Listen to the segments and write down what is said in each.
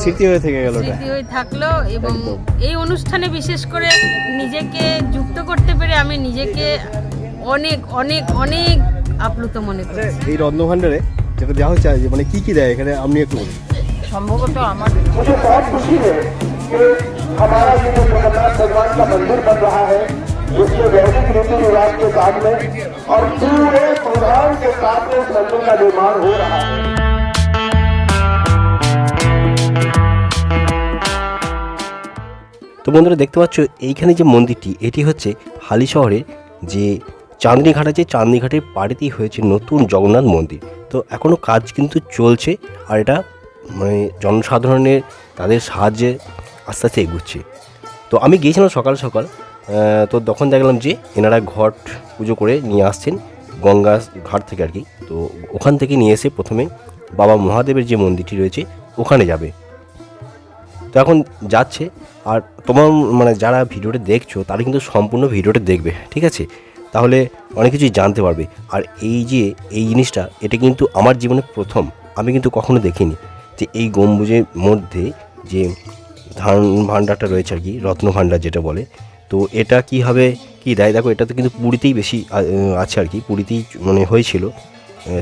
স্মৃতি হয়ে থেকে গেল ওটা স্মৃতি হয়ে থাকলো এবং একদম। এই অনুষ্ঠানে বিশেষ করে নিজেকে যুক্ত করতে পেরে আমি নিজেকে অনেক অনেক অনেক আপ্লুত মনে করি এই রত্নভাণ্ডারে যেটা দেওয়া হচ্ছে আজ, মানে কি কি দেয় এখানে আপনি একটু বলুন সম্ভবত আমার मुझे बहुत खुशी है कि हमारा ये जो जगन्नाथ भगवान का मंदिर बन रहा है जिसके वैदिक रीति रिवाज के साथ में और पूरे प्रोग्राम के साथ में इस मंदिर का निर्माण हो रहा है তো বন্ধুরা দেখতে পাচ্ছ, এইখানে যে মন্দিরটি, এটি হচ্ছে হালি শহরের যে চাঁদনি ঘাট আছে চাঁদনি ঘাটের পাড়েতেই হয়েছে নতুন জগন্নাথ মন্দির। তো এখনও কাজ কিন্তু চলছে আর এটা মানে জনসাধারণের তাদের সাহায্যে আস্তে আস্তে এগুচ্ছে। তো আমি গিয়েছিলাম সকাল সকাল তো তখন দেখলাম যে এনারা ঘট পুজো করে নিয়ে আসছেন গঙ্গা ঘাট থেকে আর কি। তো ওখান থেকে নিয়ে এসে প্রথমে বাবা মহাদেবের যে মন্দিরটি রয়েছে, ওখানে যাবে। তো এখন যাচ্ছে। আর তোমার মানে যারা ভিডিওটা দেখছ, তারা কিন্তু সম্পূর্ণ ভিডিওটা দেখবে, ঠিক আছে? তাহলে অনেক কিছুই জানতে পারবে। আর এই যে, এই জিনিসটা, এটা কিন্তু আমার জীবনে প্রথম। আমি কিন্তু কখনো দেখিনি যে এই গম্বুজের মধ্যে যে ধান ভাণ্ডারটা রয়েছে আর কি, রত্ন ভাণ্ডার যেটা বলে, তো এটা কি হবে, কি দেয়? দেখো, এটা তো কিন্তু পুরীতেই বেশি আছে আর কি, পুরীতেই মানে হয়েছিল।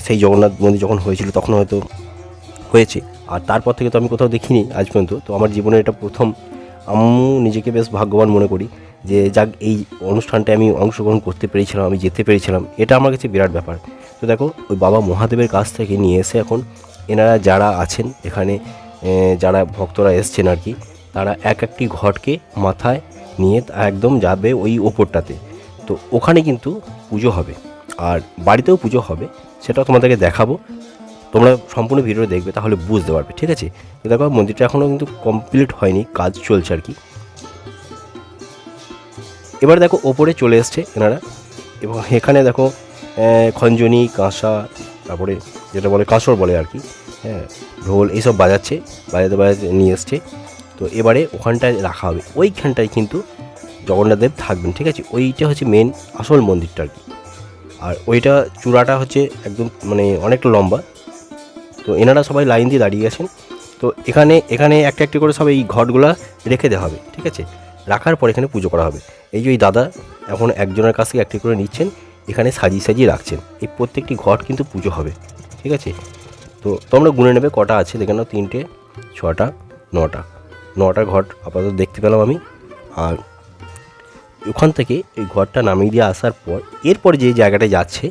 সেই জগন্নাথ মন্দির যখন হয়েছিল, তখন হয়তো হয়েছে। আর তারপর থেকে তো আমি কোথাও দেখিনি আজ পর্যন্ত। তো আমার জীবনে এটা প্রথম। আমি নিজেকে বেশ ভাগ্যবান মনে করি যে, যাক, এই অনুষ্ঠানটা আমি অংশগ্রহণ করতে পেরেছিলাম, আমি যেতে পেরেছিলাম। এটা আমার কাছে বিরাট ব্যাপার। তো দেখো, ওই বাবা মহাদেবের কাছ থেকে নিয়ে এসে এখন এনারা যারা আছেন এখানে যারা ভক্তরা এসছেন আর কি, তারা এক একটি ঘটকে মাথায় নিয়ে একদম যাবে ওই ওপরটাতে। তো ওখানে কিন্তু পুজো হবে। আর বাড়িতেও পুজো হবে, সেটাও তোমাদেরকে দেখাবো। তোমরা সম্পূর্ণ ভিডিও দেখবে, তাহলে বুঝতে পারবে, ঠিক আছে? দেখো, মন্দিরটা এখনও কিন্তু কমপ্লিট হয়নি, কাজ চলছে আর কি। এবার দেখো, ওপরে চলে এসছে এনারা, এবং এখানে দেখো খঞ্জনি, কাঁসা, তারপরে যেটা বলে কাঁসর বলে আর কি হ্যাঁ ঢোল এইসব বাজাচ্ছে, বাজাতে বাজাতে নিয়ে এসছে। তো এবারে ওখানটায় রাখা হবে, ওইখানটায় কিন্তু জগন্নাথ দেব থাকবেন, ঠিক আছে? ওইটা হচ্ছে মেন আসল মন্দিরটা আর কি। আর ওইটা চূড়াটা হচ্ছে একদম মানে অনেকটা লম্বা তো এনারা সবাই লাইন দিয়ে দাঁড়িয়ে গেছেন। তো এখানে এখানে একটা একটা করে সব এই ঘটগুলা রেখে দেওয়া হবে, ঠিক আছে? রাখার পর এখানে পুজো করা হবে। এই যে দাদা এখন একজনের কাছ থেকে একটি করে নিচ্ছেন, এখানে সাজিয়ে সাজিয়ে রাখছেন। এই প্রত্যেকটি ঘট কিন্তু পুজো হবে, ঠিক আছে? তো তোমরা গুনে নেবে কটা আছে, দেখে নাও, তিনটে, ছটা, নটা। নটা ঘট আপাতত দেখতে পেলাম আমি। আর ওখান থেকে এই ঘরটা নামিয়ে দিয়ে আসার পর, এরপর যে জায়গাটায় যাচ্ছে,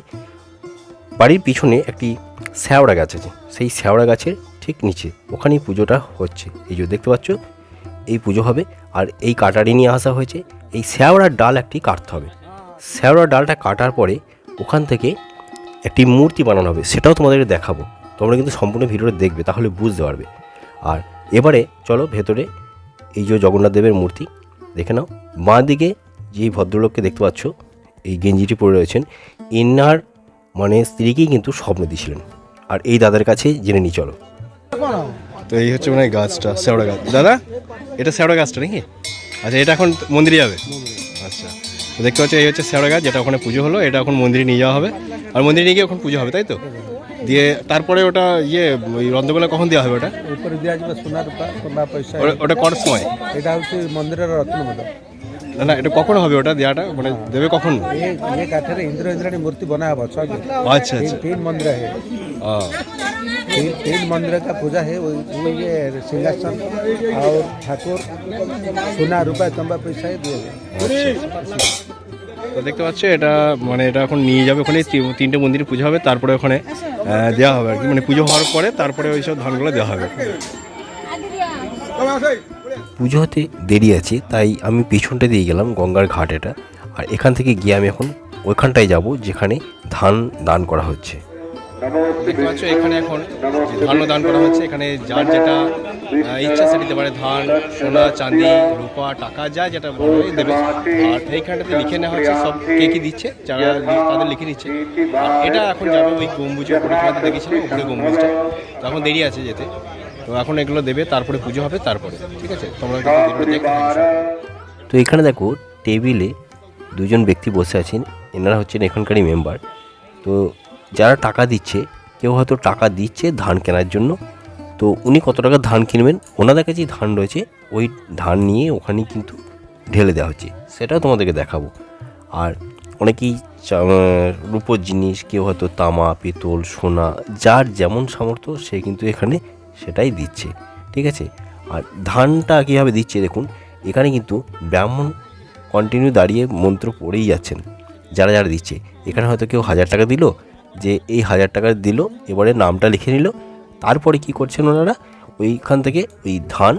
বাড়ির পিছনে একটি শ্যাওড়া গাছ আছে। সেই শ্যাওড়া গাছের ঠিক নিচে। ওখানেই পুজোটা হচ্ছে। এই যে দেখতে পাচ্ছ, এই পুজো হবে। আর এই কাটারি নিয়ে আসা হয়েছে। এই শ্যাওড়ার ডাল একটি কাটতে হবে। শ্যাওড়ার ডালটা কাটার পরে ওখান থেকে একটি মূর্তি বানানো হবে। সেটাও তোমাদেরকে দেখাবো। তোমরা কিন্তু সম্পূর্ণ ভিডিওটা দেখবে, তাহলে বুঝতে পারবে। আর এবারে চলো ভেতরে এই যে জগন্নাথ দেবের মূর্তি, দেখে নাও। বাঁ দিকে যে ভদ্রলোককে দেখতে পাচ্ছ, এই গেঞ্জিটি পরে রয়েছেন ইনার মানে স্ত্রীকেই কিন্তু স্বপ্ন দিয়েছিলেন। আর এই দাদার কাছে জেনে নিয়ে চলো। তো এই হচ্ছে মনে হয় গাছটা শ্যাওড়া গাছ। দাদা এটা শ্যাওড়া গাছটা নাকি? আচ্ছা এটা এখন মন্দিরে যাবে? আচ্ছা দেখতে পাচ্ছ এই হচ্ছে শ্যাওড়া গাছ যেটা ওখানে পুজো হলো এটা এখন মন্দিরে নিয়ে যাওয়া হবে। আর মন্দিরে নিয়ে গিয়ে ওখানে পুজো হবে তাই তো? দিয়ে তারপরে ওটা ইয়ে ওই রন্ধগোলা কখন দেওয়া হবে ওটা? উপরে দেওয়া যাবে সোনা রূপা সোনা পয়সা। ওটা কোন সময়? এটা হচ্ছে মন্দিরের রত্নমালা না না এটা কখন হবে ওটা? দেওয়াটা মানে দেবে কখন? এই কাঠের ইন্দ্র इंद्राणी মূর্তি बना हुआ আচ্ছা अच्छा अच्छा तीन तीन मंदिर है হ্যাঁ तीन तीन मंदिर का पूजा है वो वो ये सिंहासन और ठाकुर सोना रुपया তো দেখতে পাচ্ছ এটা মানে এটা এখন নিয়ে যাবে ওখানে তিনটে মন্দিরে পুজো হবে তারপরে ওখানে দেওয়া হবে আর কি। মানে পুজো হওয়ার পরে তারপরে ওই সব ধানগুলো দেওয়া হবে। পুজো হতে দেরি আছে, তাই আমি পিছনটা দিয়ে গেলাম গঙ্গার ঘাট এটা। আর এখান থেকে গিয়ে আমি এখন ওইখানটায় যাব যেখানে ধান দান করা হচ্ছে। এখানে এখন ধানও দান করা হচ্ছে। এখানে যার যেটা ইচ্ছা সেটা দিতে পারে ধান, সোনা, চাঁদি, রূপা, টাকা, যা যেটা বড় দেবে। আর এইখানটাতে লিখে নেওয়া হচ্ছে সব কে কি দিচ্ছে, যারা তাদের লিখে নিচ্ছে আর এটা এখন যাবে ওই গম্বুজের উপরে দেখেছিলাম উপরে গম্বুজটা। তো এখন দেরি আছে যেতে। তো এখন এগুলো দেবে তারপরে পুজো হবে তারপরে। ঠিক আছে? তোমরা। তো এখানে দেখো টেবিলে দুজন ব্যক্তি বসে আছেন এনারা হচ্ছেন এখানকারই মেম্বার। তো যারা টাকা দিচ্ছে কেউ হয়তো টাকা দিচ্ছে ধান কেনার জন্য। তো উনি কত টাকা ধান কিনবেন? ওনাদের কাছেই ধান রয়েছে ওই ধান নিয়ে ওখানেই কিন্তু ঢেলে দেওয়া হচ্ছে। সেটাও তোমাদেরকে দেখাবো। আর অনেকেই রূপোর জিনিস কেউ হয়তো তামা পিতল সোনা যার যেমন সামর্থ্য সে কিন্তু এখানে সেটাই দিচ্ছে, ঠিক আছে? আর ধানটা কীভাবে দিচ্ছে দেখুন, এখানে কিন্তু ব্রাহ্মণ কন্টিনিউ দাঁড়িয়ে মন্ত্র পড়েই যাচ্ছেন, যারা যারা দিচ্ছে। এখানে হয়তো কেউ হাজার টাকা দিল, যে এই হাজার টাকা দিল, এবারে নামটা লিখে নিল, তারপরে কি করছেন ওনারা? ওইখান থেকে ওই ধান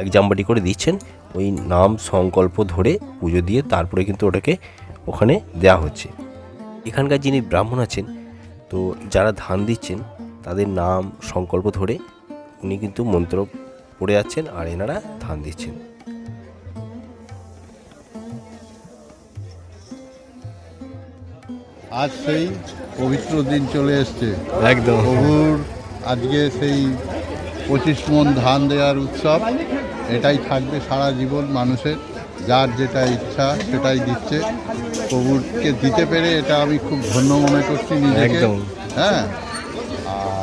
এক জাম্বাটি করে দিচ্ছেন, ওই নাম সংকল্প ধরে পুজো দিয়ে তারপরে কিন্তু ওটাকে ওখানে দেয়া হচ্ছে। এখানকার যিনি ব্রাহ্মণ আছেন, তো যারা ধান দিচ্ছেন, তাদের নাম সংকল্প ধরে উনি কিন্তু মন্ত্র পড়ে যাচ্ছেন আর এনারা ধান দিচ্ছেন। আজ সেই পবিত্র দিন চলে এসছে। একদম। প্রভুর আজকে সেই পঁচিশ মন ধান দেওয়ার উৎসব এটাই থাকবে সারা জীবন মানুষের যার যেটা ইচ্ছা সেটাই দিচ্ছে। প্রভুরকে দিতে পেরে এটা আমি খুব ধন্য মনে করছি নিজেকে। একদম। হ্যাঁ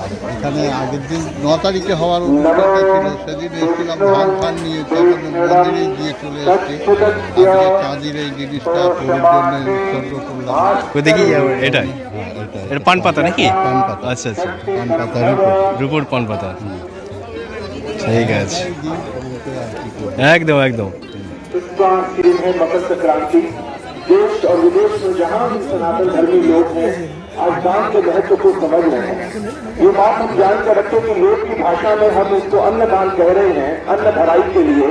আর এখানে আগের দিন ন তারিখে হওয়ার কথা ছিল সেদিন এসেছিলাম ধান ফান নিয়ে তখন মন্দিরেই দিয়ে চলে এসেছি আজকে চাঁদির এই জিনিসটা প্রভুর জন্য উৎসর্গ করলাম ওই দেখি এটাই হ্যাঁ, এটাই। এটা পান পাতা নাকি পান পাতা। আচ্ছা আচ্ছা পান পাতার উপর। রূপোর পান পাতা ঠিক আছে এই দিন প্রভুকে আর কি করবো। একদম একদম इसका दिन है मकर संक्रांति देश और विदेश में जहाँ भी सनातन धर्मी लोग हैं, आज दान के महत्व को समझ रहे हैं। ये बात हम जान कर रखें कि लोक की भाषा में हम इसको अन्न दान कह रहे हैं, अन्न भराई के लिए।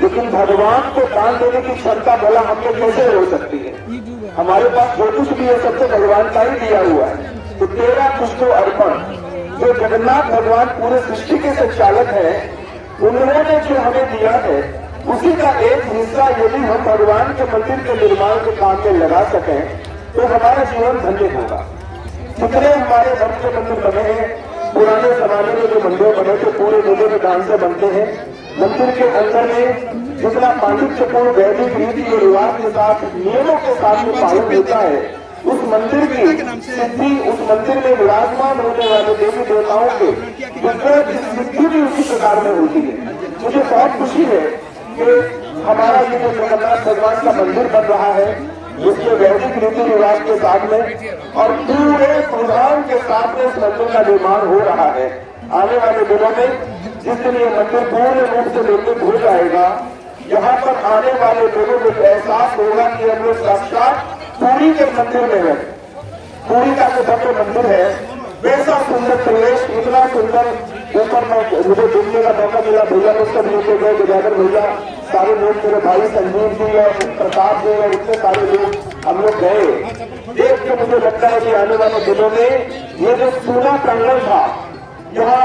लेकिन भगवान को दान देने की क्षमता भला हमको कैसे हो सकती है? हमारे पास जो कुछ भी है, सबसे भगवान का ही दिया हुआ है। तो तेरा कुछ तो अर्पण, जो जगन्नाथ भगवान पूरे सृष्टि के संचालक है, उन्होंने जो हमें दिया है उसी का एक हिस्सा यदि हम भगवान के मंदिर के निर्माण के काम में लगा सकें तो हमारा जीवन धन्य होगा। कितने हमारे धर्म के मंदिर बने हैं, पुराने जमाने में जो मंदिर बने थे पूरे लोगों के दान से बनते हैं। मंदिर के अंदर में जितना पांडित्यपूर्ण वैदिक रीति और रिवाज के साथ, नियमों के साथ में पालन होता है, उस मंदिर की सिद्धि, उस मंदिर में विराजमान होने वाले देवी देवताओं के सिद्धि भी उसी प्रकार में होती है। मुझे बहुत खुशी है कि हमारा ये जो जगन्नाथ भगवान का मंदिर बन रहा है जिसके वैदिक रीति रिवाज के साथ में और पूरे प्रधान के साथ में इस मंदिर का निर्माण हो रहा है। आने वाले दिनों में जिस दिन ये मंदिर पूर्ण रूप से निर्मित हो जाएगा, यहाँ पर आने वाले लोगों को एहसास होगा कि हम लोग साक्षात पूरी के मंदिर में है। पूरी का जो भव्य मंदिर है वैसा सुंदर प्रवेश इतना सुंदर, ऊपर में मुझे देखने का मौका मिला, भैया को सब लेके गए विजयगर भैया, सारे लोग मेरे भाई संजीव जी और प्रताप जी और इतने सारे लोग हम लोग गए। देख के मुझे लगता है कि आने वाले दिनों में ये जो सूना प्रांगण था, यहाँ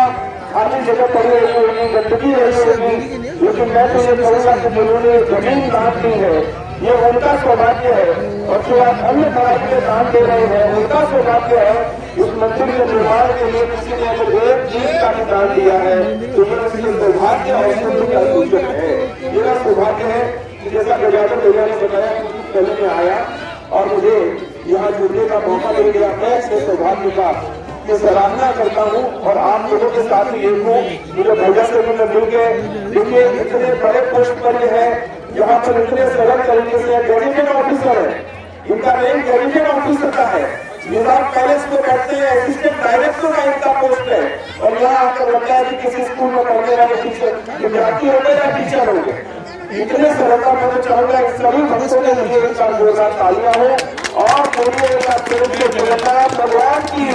खाली जगह पड़ी रही होगी, गंदगी रही होगी, लेकिन मैं तो ये कहूँगा कि जिन्होंने ज़मीन दान दी है ये उनका सौभाग्य है। और जो आप अन्य भराई में दान दे रहे हैं, उनका सौभाग्य है इस मंदिर के निर्माण के लिए किसी ने अगर एक चीज़ का भी दान दिया है। तो ये उसके सौभाग्य और समृद्धि का सूचक है। मेरा सौभाग्य है कि जैसा गजानन भैया ने बताया कल में आया और मुझे यहाँ जुड़ने का मौका मिल गया। मैं अपने सौभाग्य का की सराहना करता हूँ और आप लोगों के साथ ही एक हूँ। मुझे भैया से भी मिल के देखिए, इतने बड़े पोस्ट पर है यहाँ पर इतने सरल तरीके से डेलीगेट ऑफिसर है। इनका नेम डेलीगेट ऑफिसर का है। निज़ाम पैलेस में बैठते हैं असिस्टेंट डायरेक्टर का इनका पोस्ट है। और यहाँ आकर लगता है कि किसी स्कूल में पढ़ने वाले टीचर विद्यार्थी हो गए या टीचर हो गए इतने सरलता मैं तो चाहूँगा सभी भक्तों के लिए एक बार जोरदार तालियाँ हो और बोलिए एक बार प्रेम से जगन्नाथ भगवान की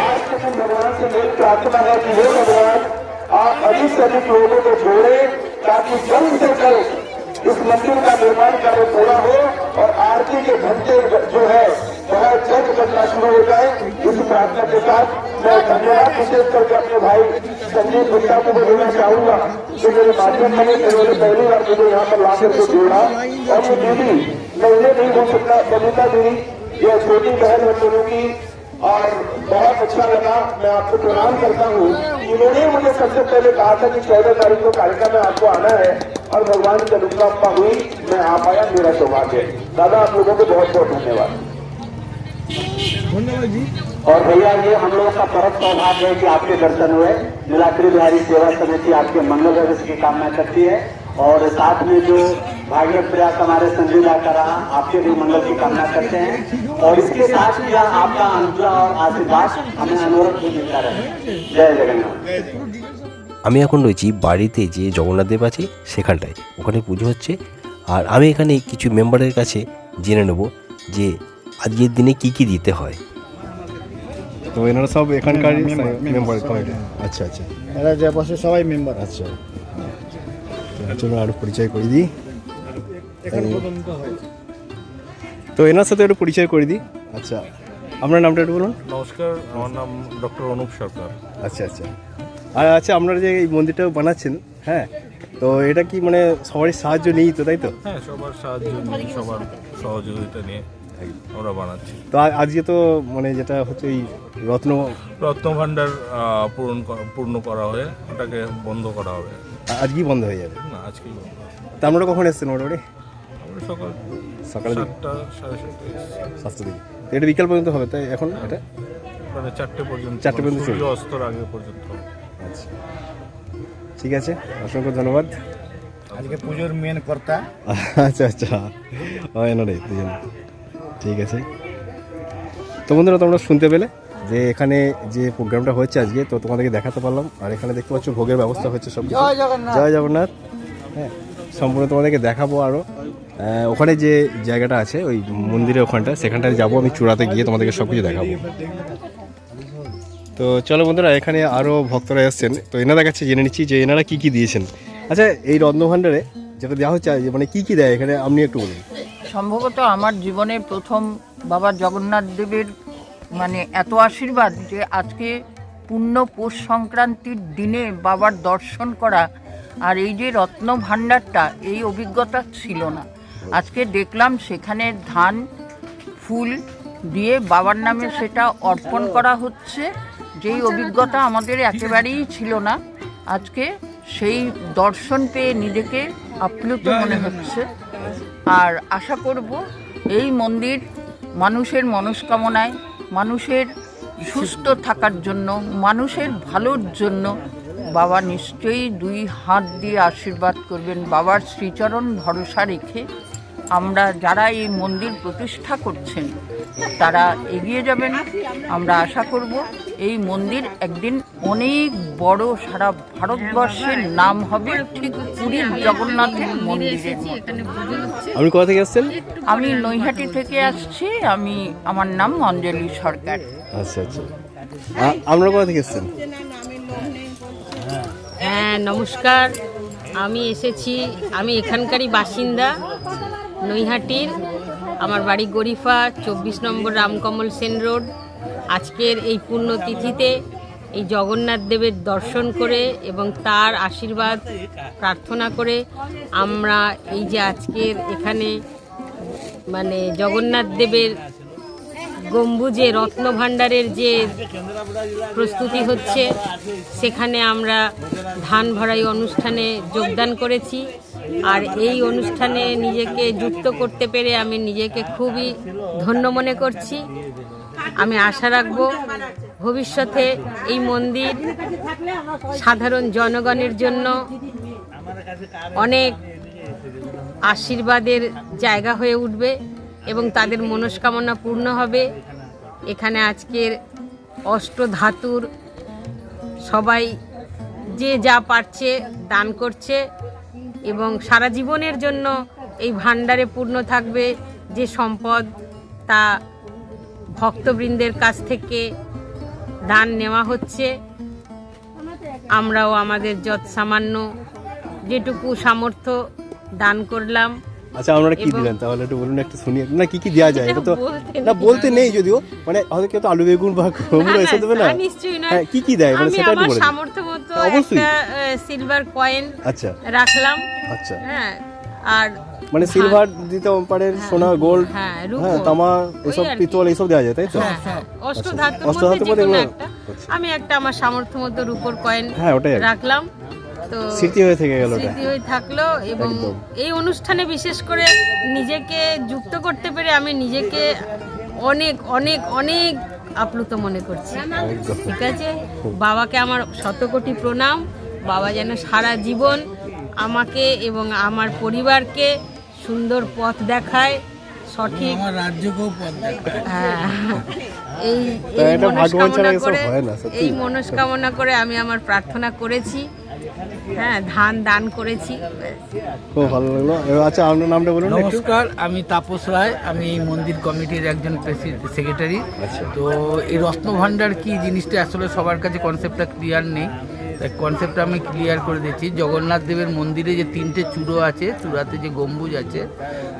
आज के दिन भगवान से मेरी प्रार्थना है कि हे भगवान, आप अधिक से अधिक लोगों को जोड़े ताकि जल्द से जल्द इस मंदिर का निर्माण कार्य पूरा हो और आरती के घंटे जो है वह जल्द बजना शुरू हो जाए, इस प्रार्थना के साथ मैं धन्यवाद विशेष करके अपने भाई संजीव गुप्ता को देना चाहूँगा कि मेरे माध्यम से उन्होंने पहली बार मुझे यहाँ पर लाकर करके जोड़ा। और ये दीदी, मैं उन्हें नहीं भूल सकता बनीता दीदी, ये छोटी बहन हम लोगों की और बहुत अच्छा लगा। मैं आपको प्रणाम करता हूँ। इन्होंने मुझे सबसे पहले कहा था कि चौदह तारीख को कार्यक्रम में आपको आना है और भगवान की अनुकंपा हुई। मैं आ पाया मेरा सौभाग्य दादा आप लोगों को बहुत बहुत धन्यवाद। और भैया ये हम लोगों का परम सौभाग्य है कि आपके दर्शन हुए। नीलाद्री बिहारी सेवा समिति आपके मंगल की कामना करती है। और साथ में जो भागीरथ प्रयास हमारे संजय दा का रहा आपके भी मंगल की कामना करते हैं और इसके साथ ही आपका अनुग्रह और आशीर्वाद हमें अनवरत भी मिलता रहे जय जगन्नाथ আমি এখন রয়েছি বাড়িতে যে জগন্নাথ দেব আছে সেখানটায় ওখানে পুজো হচ্ছে আর আমি এখানে কিছু মেম্বারের কাছে জেনে নেব যে আজকের দিনে কি কি দিতে হয় তো এনারা সব এখানকার মেম্বার কমিটি আচ্ছা আচ্ছা এরা যে বসে সবাই মেম্বার আচ্ছা চলো আরও পরিচয় করে দিই। তো এনার সাথে একটু পরিচয় করে দিই। আচ্ছা। আপনার নামটা একটু বলুন। নমস্কার আমার নাম ডক্টর অনুপ সরকার। আচ্ছা আচ্ছা। আর আচ্ছা আপনারা যে এই মন্দিরটা বানাচ্ছেন হ্যাঁ তো এটা কি মানে সবারই সাহায্য নেই তো তাই তো? হ্যাঁ সবার সাহায্য নিয়ে সবার সহযোগিতা নিয়ে আমরা বানাচ্ছি। তো আজকে তো মানে যেটা হচ্ছে এই রত্ন রত্ন ভাণ্ডার পূরণ পূর্ণ করা হয়ে ওটাকে বন্ধ করা হবে। আজকেই বন্ধ হয়ে যাবে? আজকেই তা আপনারা কখন এসছেন মোটামুটি আমরা সকাল সকালে সাতটা সাড়ে সাতটা সাতটা দিকে। এটা বিকাল পর্যন্ত হবে তাই এখন এটা? মানে চারটে পর্যন্ত চারটে পর্যন্ত সূর্য অস্তর আগে পর্যন্ত আচ্ছা। ঠিক আছে অসংখ্য ধন্যবাদ। আজকে পুজোর মেন কর্তা। আচ্ছা আচ্ছা। হয় না রে দুজন। ঠিক আছে। তো বন্ধুরা তোমরা শুনতে পেলে যে এখানে যে প্রোগ্রামটা হচ্ছে আজকে তো তোমাদেরকে দেখাতে পারলাম। আর এখানে দেখতে পাচ্ছ ভোগের ব্যবস্থা হচ্ছে সব কিছু জয় জগন্নাথ। হ্যাঁ সম্পূর্ণ তোমাদেরকে দেখাবো আরও ওখানে যে জায়গাটা আছে, ওই মন্দিরের ওখানটা, সেখানটায় যাব, আমি চূড়াতে গিয়ে তোমাদেরকে সব কিছু দেখাবো। তো চলো বন্ধুরা, এখানে আরও ভক্তরা এসছেন। তো এনাদের কাছে জেনে নিচ্ছি যে এনারা কী কী দিয়েছেন। আচ্ছা এই রত্নভাণ্ডারে যেটা দেওয়া হচ্ছে মানে কী কী দেয়, এখানে আপনি একটু বলুন। সম্ভবত আমার জীবনে প্রথম বাবা জগন্নাথ দেবের মানে এত আশীর্বাদ যে আজকে পূর্ণ পৌষ সংক্রান্তির দিনে বাবার দর্শন করা আর এই যে রত্ন ভাণ্ডারটা এই অভিজ্ঞতা ছিল না। আজকে দেখলাম সেখানে ধান, ফুল দিয়ে বাবার নামে সেটা অর্পণ করা হচ্ছে। যেই অভিজ্ঞতা আমাদের একেবারেই ছিল না, আজকে সেই দর্শন পেয়ে নিজেকে আপ্লুত মনে হচ্ছে। আর আশা করব এই মন্দির মানুষের মনস্কামনায়, মানুষের সুস্থ থাকার জন্য, মানুষের ভালোর জন্য বাবা নিশ্চয়ই দুই হাত দিয়ে আশীর্বাদ করবেন। বাবার শ্রীচরণ ভরসা রেখে আমরা যারা এই মন্দির প্রতিষ্ঠা করছেন তারা এগিয়ে যাবেন। আমরা আশা করব এই মন্দির একদিন অনেক বড় সারা ভারতবর্ষের নাম হবে ঠিক পুরীর জগন্নাথের মন্দিরের আপনি কোথা থেকে এসছেন আমি নৈহাটি থেকে আসছি আমি আমার নাম অঞ্জলি সরকার। আচ্ছা আচ্ছা। আ- আপনারা কোথা থেকে এসছেন? হ্যাঁ নমস্কার। আমি এসেছি, আমি এখানকারই বাসিন্দা, নৈহাটির। আমার বাড়ি গরিফা, চব্বিশ নম্বর রামকমল সেন রোড। আজকের এই পুণ্যতিথিতে এই জগন্নাথ দেবের দর্শন করে এবং তার আশীর্বাদ প্রার্থনা করে আমরা এই যে আজকের এখানে মানে জগন্নাথ দেবের গম্বুজে রত্নভাণ্ডারের যে প্রস্তুতি হচ্ছে, সেখানে আমরা ধান ভরাই অনুষ্ঠানে যোগদান করেছি। আর এই অনুষ্ঠানে নিজেকে যুক্ত করতে পেরে আমি নিজেকে খুবই ধন্য মনে করছি। আমি আশা রাখব ভবিষ্যতে এই মন্দির সাধারণ জনগণের জন্য অনেক আশীর্বাদের জায়গা হয়ে উঠবে। এবং তাদের মনস্কামনা পূর্ণ হবে। এখানে আজকের অষ্টধাতুর সবাই যে যা পারছে দান করছে এবং সারা জীবনের জন্য এই ভাণ্ডারে পূর্ণ থাকবে যে সম্পদ তা ভক্তবৃন্দের কাছ থেকে দান নেওয়া হচ্ছে। আমরাও আমাদের যৎ সামান্য যেটুকু সামর্থ্য দান করলাম। আচ্ছা আপনারা কি দিলেন? তাহলে একটু বলুন একটু শুনি। না কি কি দেওয়া যায়? এটা তো না বলতে নেই। যদিও। মানে হয়তো কেউ তো আলু বেগুন বা কুমড়ো এসে দেবে না? হ্যাঁ, কি কি দেয়? মানে সেটা একটু আমার বলে দিন। সামর্থ্য মতো অবশ্যই। সিলভার কয়েন আচ্ছা। রাখলাম। আচ্ছা। হ্যাঁ আর মানে সিলভার দিতে পারে সোনা গোল্ড হ্যাঁ। হ্যাঁ তামা এসব পিতল এইসব দেওয়া যায় তাই তো? হ্যাঁ হ্যাঁ অষ্টধাতুর অষ্টধাতুর মধ্যে আচ্ছা। আমি একটা আমার সামর্থ্য মতো রূপোর কয়েন হ্যাঁ, রাখলাম। তো স্মৃতি হয়ে থেকে গেল স্মৃতি হয়ে থাকল এবং এই অনুষ্ঠানে বিশেষ করে নিজেকে যুক্ত করতে পেরে আমি নিজেকে অনেক অনেক অনেক আপ্লুত মনে করছি। ঠিক আছে? বাবাকে আমার শতকোটি প্রণাম। বাবা যেন সারা জীবন আমাকে এবং আমার পরিবারকে সুন্দর পথ দেখায় সঠিক আমার রাজ্যকেও পথ দেখায়। হ্যাঁ। এই এই ছাড়া মনস্কামনা করে হয়। এই মনস্কামনা করে আমি আমার প্রার্থনা করেছি। হ্যাঁ ধান দান করেছি। খুব ভালো লাগল। আচ্ছা আপনার নামটা বলুন নমস্কার আমি তাপস রায়। আমি এই মন্দির কমিটির একজন সেক্রেটারি। তো এই রত্ন ভাণ্ডার কি জিনিসটা? আসলে সবার কাছে কনসেপ্টটা ক্লিয়ার নেই। তাই কনসেপ্টটা আমি ক্লিয়ার করে দিচ্ছি। জগন্নাথ দেবের মন্দিরে যে তিনটে চূড়ো আছে চূড়াতে যে গম্বুজ আছে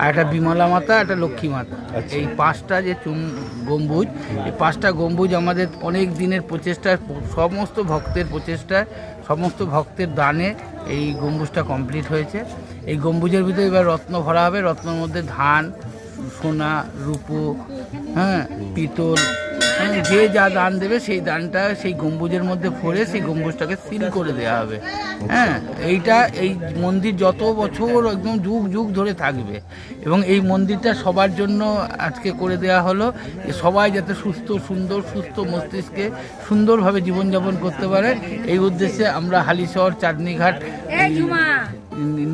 আর একটা বিমলা মাতা একটা লক্ষ্মী মাতা। এই পাঁচটা যে চুম গম্বুজ এই পাঁচটা গম্বুজ আমাদের অনেক দিনের প্রচেষ্টায় সমস্ত ভক্তের প্রচেষ্টায় সমস্ত ভক্তের দানে এই গম্বুজটা কমপ্লিট হয়েছে। এই গম্বুজের ভিতরে এবার রত্ন ভরা হবে। রত্নের মধ্যে ধান, সোনা, রূপো হ্যাঁ পিতল যে যা দান দেবে সেই দানটা, সেই গম্বুজের মধ্যে ভরে সেই গম্বুজটাকে সিল করে দেওয়া হবে। হ্যাঁ এইটা এই মন্দির যত বছর একদম যুগ যুগ ধরে থাকবে। এবং এই মন্দিরটা সবার জন্য আজকে করে দেওয়া হলো সবাই যাতে সুস্থ, সুন্দর, সুস্থ মস্তিষ্কে সুন্দরভাবে জীবনযাপন করতে পারে। এই উদ্দেশ্যে আমরা হালিশহর চাঁদনীঘাট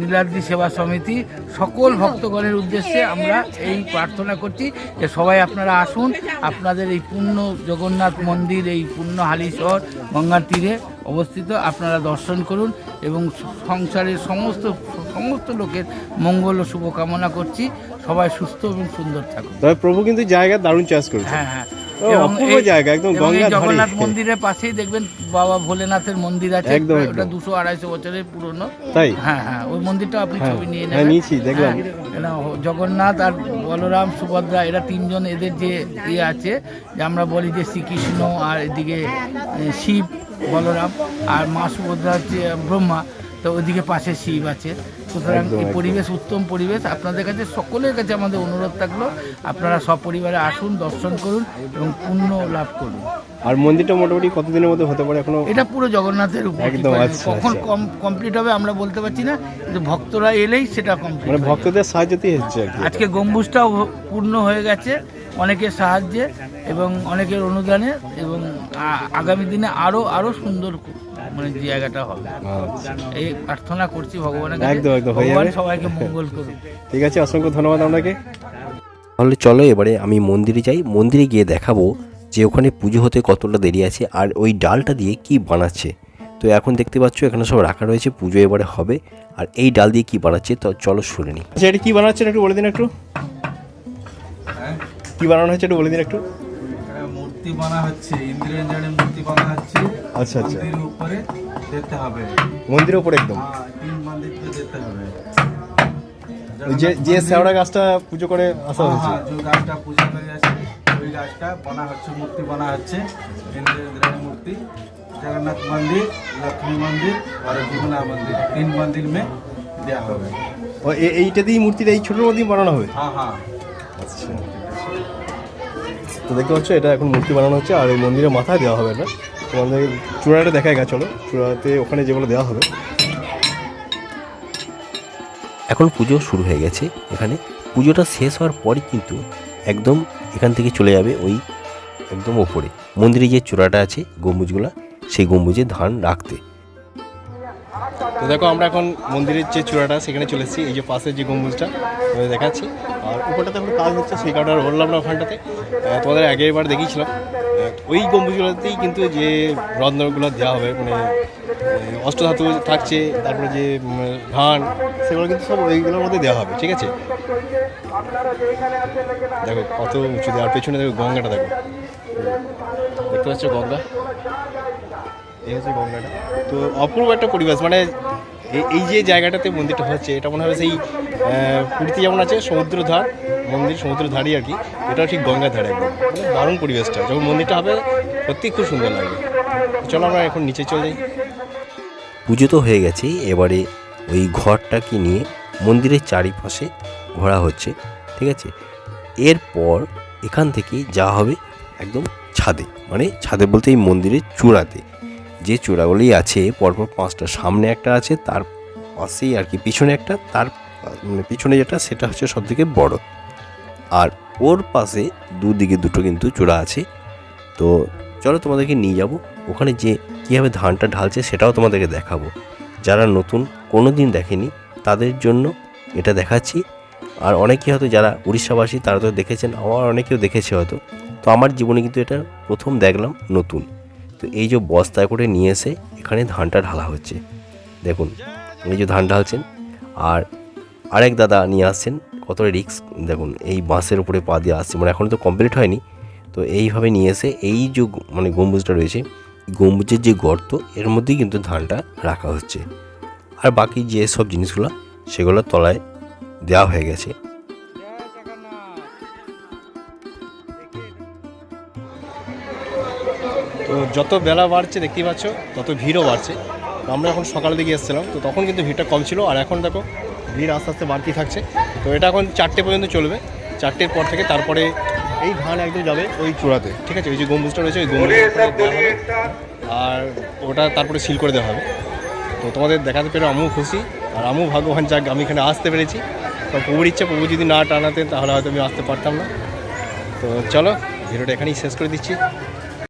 নীলাদ্রি সেবা সমিতি সকল ভক্তগণের উদ্দেশ্যে আমরা এই প্রার্থনা করছি যে সবাই আপনারা আসুন। আপনাদের এই পূর্ণ জগন্নাথ মন্দির এই পূর্ণ হালিশহর গঙ্গার তীরে অবস্থিত আপনারা দর্শন করুন এবং সংসারের সমস্ত সমস্ত লোকের মঙ্গল ও শুভকামনা করছি। সবাই সুস্থ এবং সুন্দর থাকুন। তবে প্রভু কিন্তু জায়গা দারুণ চাষ করুন হ্যাঁ হ্যাঁ। অপূর্ব জায়গা, একদম। জগন্নাথ মন্দিরের পাশেই দেখবেন বাবা ভোলেনাথের মন্দির আছে একদম, ওটা দুশো আড়াইশো বছরের পুরনো। তাই? হ্যাঁ হ্যাঁ ওই মন্দিরটা আপনি হ্যাঁ, ছবি নিয়ে হ্যাঁ, নেবেন। নিয়েছি, দেখলাম। জগন্নাথ আর বলরাম সুভদ্রা এরা তিনজন এদের যে ইয়ে আছে যে আমরা বলি যে শ্রীকৃষ্ণ আর এদিকে শিব বলরাম আর মা সুভদ্রা হচ্ছে ব্রহ্মা তো ওইদিকে পাশে শিব আছে। সুতরাং এই পরিবেশ উত্তম পরিবেশ আপনাদের কাছে সকলের কাছে আমাদের অনুরোধ থাকল আপনারা সপরিবারে আসুন দর্শন করুন এবং পুণ্য লাভ করুন। আর মন্দিরটা মোটামুটি কতদিনের মধ্যে হতে পারে এখনও? এটা পুরো জগন্নাথের উপর একদম। আচ্ছা, কখন আচ্ছা। কম কমপ্লিট হবে আমরা বলতে পারছি না কিন্তু ভক্তরা এলেই সেটা কমপ্লিট মানে ভক্তদের সাহায্যতেই হচ্ছে আজকে গম্বুজটাও পূর্ণ হয়ে গেছে অনেকের সাহায্যে এবং অনেকের অনুদানে এবং আগামী দিনে আরও আরও সুন্দর মানে জায়গাটা হবে। আচ্ছা। এই প্রার্থনা করছি ভগবানের একদম, একদম, ভগবান সবাইকে মঙ্গল করুন ঠিক আছে অসংখ্য ধন্যবাদ আপনাকে। তাহলে চলো এবারে আমি মন্দিরে যাই। মন্দিরে গিয়ে দেখাবো যে ওখানে পুজো হতে কতটা দেরি আছে আর ওই ডালটা দিয়ে কি বানাচ্ছে। তো এখন দেখতে পাচ্ছ এখানে সব রাখা রয়েছে পুজো এবারে হবে। আর এই ডাল দিয়ে কি বানাচ্ছে তো চলো শুনে নিই। আচ্ছা এটা কি বানাচ্ছেন একটু বলে দিন একটু। কি বানানো হয়েছে একটু বলে দিন একটু। মূর্তি বানা হচ্ছে ইন্দ্রেন্দ্রের মূর্তি বানা হচ্ছে। আচ্ছা আচ্ছা। মন্দিরের উপরে দেখতে হবে। মন্দিরের উপরে একদম। হ্যাঁ তিন মন্দিরকে দেখতে হবে। যে যে সেওড়া গাছটা পুজো করে আসা হ্যাঁ, হয়েছে। হ্যাঁ, যে গাছটা পুজো করে আসছে ওই গাছটা বানা হচ্ছে মূর্তি বানা হচ্ছে। ইন্দ্রেন্দ্রের মূর্তি জগন্নাথ মন্দির লক্ষ্মী মন্দির আর বিমলা মন্দির তিন মন্দির মে দেওয়া হবে। ও এইটাতেই মূর্তিটা এই ছোট মন্দির বানানো হবে? হ্যাঁ হ্যাঁ। আচ্ছা। তো দেখতে পাচ্ছ এটা এখন মূর্তি বানানো হচ্ছে আর এই মন্দিরের মাথায় দেওয়া হবে না। তোমাদের চূড়াটা দেখায় গা চলো। চূড়াতে ওখানে যেগুলো দেওয়া হবে। এখন পুজো শুরু হয়ে গেছে। এখানে পুজোটা শেষ হওয়ার পরই কিন্তু একদম এখান থেকে চলে যাবে ওই একদম ওপরে। মন্দিরে যে চূড়াটা আছে গম্বুজগুলা সেই গম্বুজে ধান রাখতে। তো দেখো আমরা এখন মন্দিরের যে চূড়াটা সেখানে চলে এসেছি। এই যে পাশের যে গম্বুজটা দেখাচ্ছি। আর উপরটাতে এখন কাজ হচ্ছে, সেই কারণে আর বললাম না ওখানটাতে। তোমাদের আগে এবার দেখিয়েছিলাম। ওই গম্বুজগুলোতেই কিন্তু যে রত্নগুলো দেওয়া হবে মানে অষ্টধাতু থাকছে, তারপরে যে ধান সেগুলো কিন্তু সব ওইগুলোর মধ্যে দেওয়া হবে, ঠিক আছে? দেখো কত উঁচু দেওয়ার পেছনে দেখো গঙ্গাটা দেখো। দেখতে পাচ্ছ গঙ্গা? এই হচ্ছে গঙ্গাটা। তো অপূর্ব একটা পরিবেশ মানে এই- যে জায়গাটাতে মন্দিরটা হচ্ছে, এটা মনে হয় সেই পুরীতে যেমন আছে সমুদ্র ধার মন্দির সমুদ্র ধারই আর কি, এটাও ঠিক গঙ্গার ধারে একদম। মানে দারুণ পরিবেশটা। যখন মন্দিরটা হবে সত্যি খুব সুন্দর লাগবে। চলো আমরা এখন নিচে চলে যাই। পুজো তো হয়ে গেছে, এবারে ওই ঘরটাকে নিয়ে মন্দিরের চারিপাশে ঘোরা হচ্ছে, ঠিক আছে? এরপর এখান থেকে যাওয়া হবে একদম ছাদে। মানে ছাদে বলতে এই মন্দিরের চূড়াতে। যে চূড়াগুলি আছে, পরপর পাঁচটা, সামনে একটা আছে, তার পাশেই আর কি, পিছনে একটা, তার মানে পিছনে যেটা, সেটা হচ্ছে সব থেকে বড়। আর ওর পাশে দুদিকে দুটো কিন্তু চূড়া আছে। তো চলো তোমাদেরকে নিয়ে যাব। ওখানে যে কীভাবে ধানটা ঢালছে, সেটাও তোমাদেরকে দেখাবো। যারা নতুন কোনো দিন দেখেনি, তাদের জন্য এটা দেখাচ্ছি। আর অনেকে হয়তো যারা উড়িষ্যাবাসী, তারা তো দেখেছেন আমার অনেকেও দেখেছে হয়তো। তো আমার জীবনে কিন্তু এটা প্রথম দেখলাম নতুন। তো এই যে বস্তায় করে নিয়ে এসে এখানে ধানটা ঢালা হচ্ছে। দেখুন এই যে ধান ঢালছেন, আর আরেক দাদা নিয়ে আসছেন কতটা রিক্স দেখুন, এই বাঁশের উপরে পা দিয়ে আসছে মানে এখন তো কমপ্লিট হয়নি। তো এইভাবে নিয়ে এসে এই যে মানে গম্বুজটা রয়েছে গম্বুজের যে গর্ত, এর মধ্যেই কিন্তু ধানটা রাখা হচ্ছে। আর বাকি যে সব জিনিসগুলো, সেগুলো তলায় দেওয়া হয়ে গেছে। তো যত বেলা বাড়ছে দেখতেই পাচ্ছ, তত ভিড়ও বাড়ছে। আমরা এখন সকালের দিকে এসেছিলাম, তো তখন কিন্তু ভিড়টা কম ছিল, আর এখন দেখো, ভিড় আস্তে আস্তে বাড়তি থাকছে। তো এটা এখন চারটে পর্যন্ত চলবে। চারটের পর থেকে তারপরে এই ধান একদম যাবে ওই চূড়াতে, ঠিক আছে? ওই যে গম্বুজটা রয়েছে, ওই গম্বুজ আর ওটা তারপরে সিল করে দেওয়া হবে। তো তোমাদের দেখাতে পেরে আমিও খুশি, আর আমিও ভাগ্যবান, যাক, আমি এখানে আসতে পেরেছি। তো প্রভুর ইচ্ছে, প্রভু যদি না টানাতেন, তাহলে হয়তো আমি আসতে পারতাম না। তো চলো, ভিডিওটা এখানেই শেষ করে দিচ্ছি।